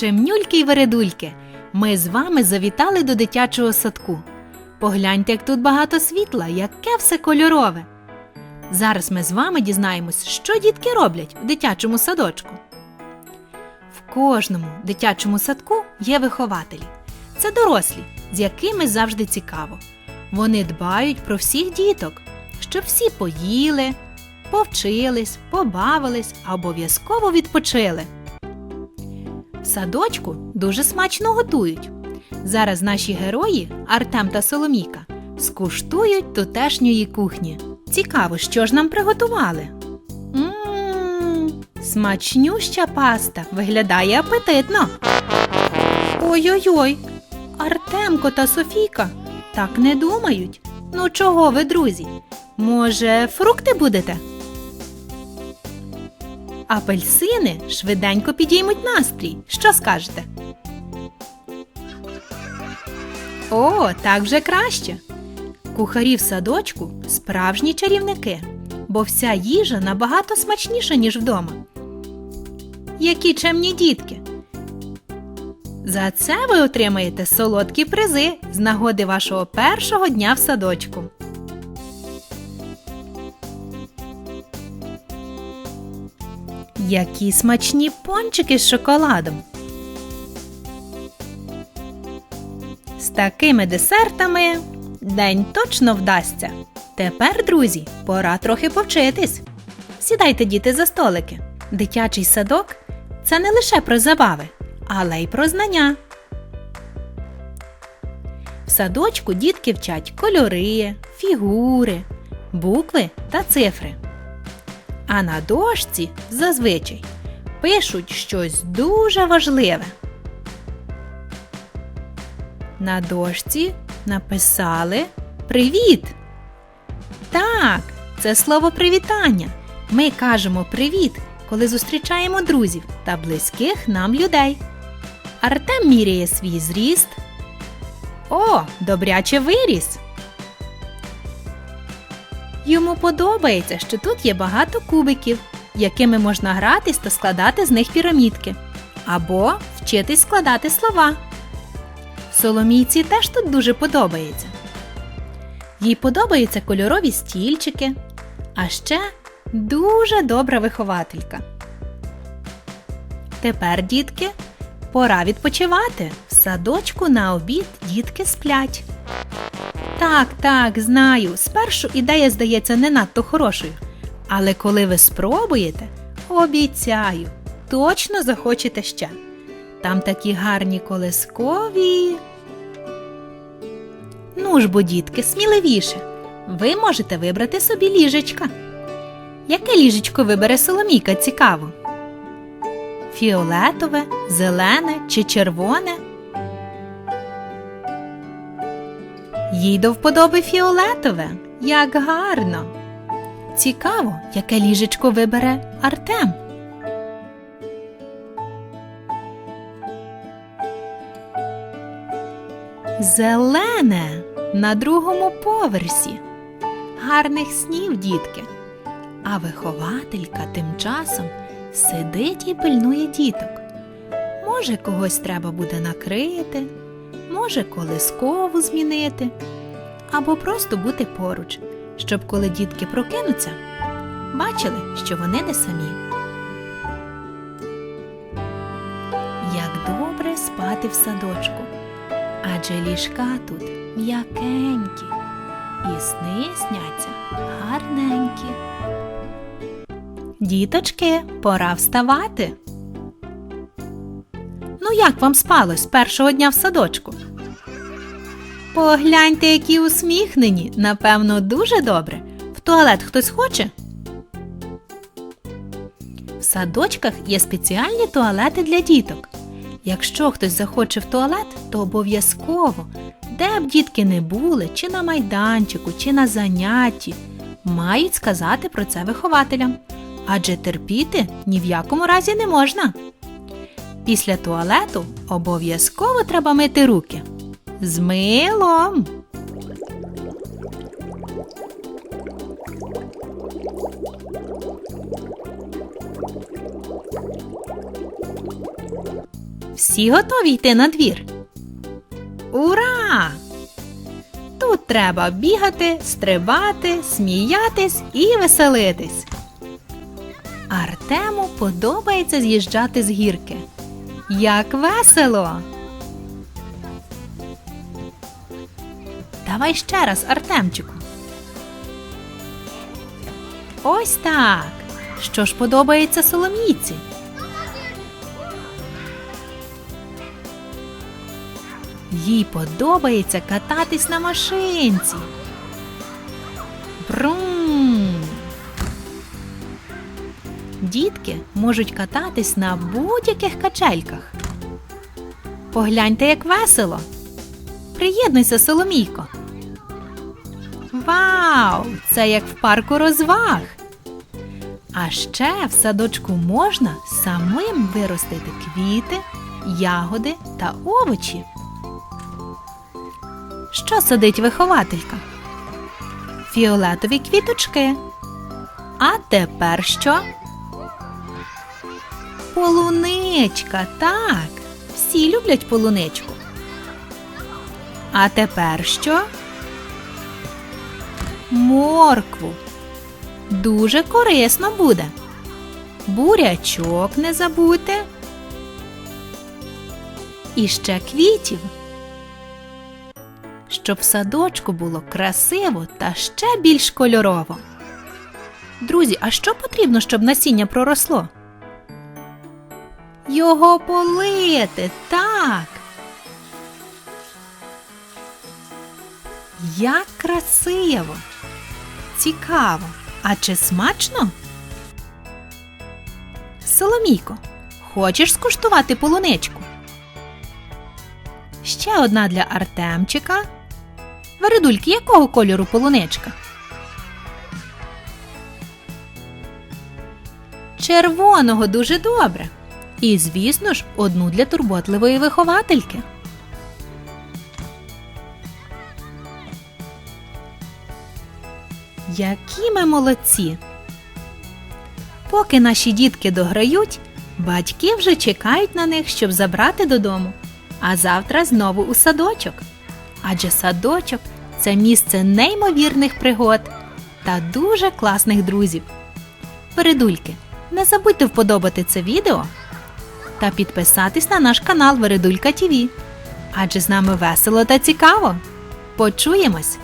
Чемнюльки й вередульки, ми з вами завітали до дитячого садку. Погляньте, як тут багато світла, яке все кольорове. Зараз ми з вами дізнаємось, що дітки роблять в дитячому садочку. В кожному дитячому садку є вихователі. Це дорослі, з якими завжди цікаво. Вони дбають про всіх діток, щоб всі поїли, повчились, побавились, а обов'язково відпочили. В садочку дуже смачно готують. Зараз наші герої Артем та Соломійка скуштують тутешньої кухні. Цікаво, що ж нам приготували. Мм, смачнюща паста виглядає апетитно. Ой-ой-ой, Артемко та Софійка так не думають. Ну чого ви, друзі? Може, фрукти будете? Апельсини швиденько підіймуть настрій. Що скажете? О, так вже краще. Кухарі в садочку справжні чарівники, бо вся їжа набагато смачніша, ніж вдома. Які чемні дітки! За це ви отримаєте солодкі призи з нагоди вашого першого дня в садочку. Які смачні пончики з шоколадом. З такими десертами день точно вдасться. Тепер, друзі, пора трохи повчитись. Сідайте, діти, за столики. Дитячий садок це не лише про забави, але й про знання. В садочку дітки вчать кольори, фігури, букви та цифри. А на дошці зазвичай пишуть щось дуже важливе. На дошці написали Привіт! Так, це слово привітання. Ми кажемо привіт, коли зустрічаємо друзів та близьких нам людей. Артем міряє свій зріст. О, добряче виріс. Йому подобається, що тут є багато кубиків, якими можна гратись та складати з них пірамідки. Або вчитись складати слова. Соломійці теж тут дуже подобається. Їй подобаються кольорові стільчики, а ще дуже добра вихователька. Тепер, дітки, пора відпочивати. В садочку на обід дітки сплять. Так, так, знаю. Спершу ідея здається не надто хорошою. Але коли ви спробуєте, обіцяю, точно захочете ще. Там такі гарні колискові. Ну ж бо, дітки, сміливіше. Ви можете вибрати собі ліжечка. Яке ліжечко вибере Соломійка цікаво? Фіолетове, зелене чи червоне? Їй до вподоби фіолетове. Як гарно. Цікаво, яке ліжечко вибере Артем. Зелене на другому поверсі. Гарних снів, дітки. А вихователька тим часом сидить і пильнує діток. Може, когось треба буде накрити, може колискову змінити, або просто бути поруч, щоб коли дітки прокинуться, бачили, що вони не самі. Як добре спати в садочку, адже ліжка тут м'якенькі, і сни сняться гарненькі. Діточки, пора вставати. Ну, як вам спалось першого дня в садочку? Погляньте, які усміхнені, напевно, дуже добре. В туалет хтось хоче? В садочках є спеціальні туалети для діток. Якщо хтось захоче в туалет, то обов'язково, де б дітки не були, чи на майданчику, чи на занятті, мають сказати про це вихователям. Адже терпіти ні в якому разі не можна. Після туалету обов'язково треба мити руки. З милом. всі готові йти на двір? Ура! Тут треба бігати, стрибати, сміятись і веселитись. Артему подобається з'їжджати з гірки. Як весело! Давай ще раз, Артемчику. Ось так. Що ж подобається соломійці? Їй подобається кататись на машинці. Брум. Дітки можуть кататись на будь-яких качельках. Погляньте, як весело. Приєднуйся, Соломійко. Вау! Це як в парку розваг. А ще в садочку можна самим виростити квіти, ягоди та овочі. Що садить вихователька? Фіолетові квіточки. А тепер що? Полуничка, так. Всі люблять полуничку. А тепер що? Моркву. Дуже корисно буде. Бурячок не забудьте. І ще квітів. Щоб садочку було красиво та ще більш кольорово. Друзі, а що потрібно, щоб насіння проросло? Його полити, так. Як красиво! Цікаво! А чи смачно? Соломійко, хочеш скуштувати полуничку? Ще одна для Артемчика. Вередульки, якого кольору полуничка? Червоного дуже добре. І, звісно ж, одну для турботливої виховательки. Які ми молодці! Поки наші дітки дограють, батьки вже чекають на них, щоб забрати додому. А завтра знову у садочок. Адже садочок це місце неймовірних пригод та дуже класних друзів. Передульки, не забудьте вподобати це відео та підписатись на наш канал Вередулька ТІВІ. Адже з нами весело та цікаво. Почуємось!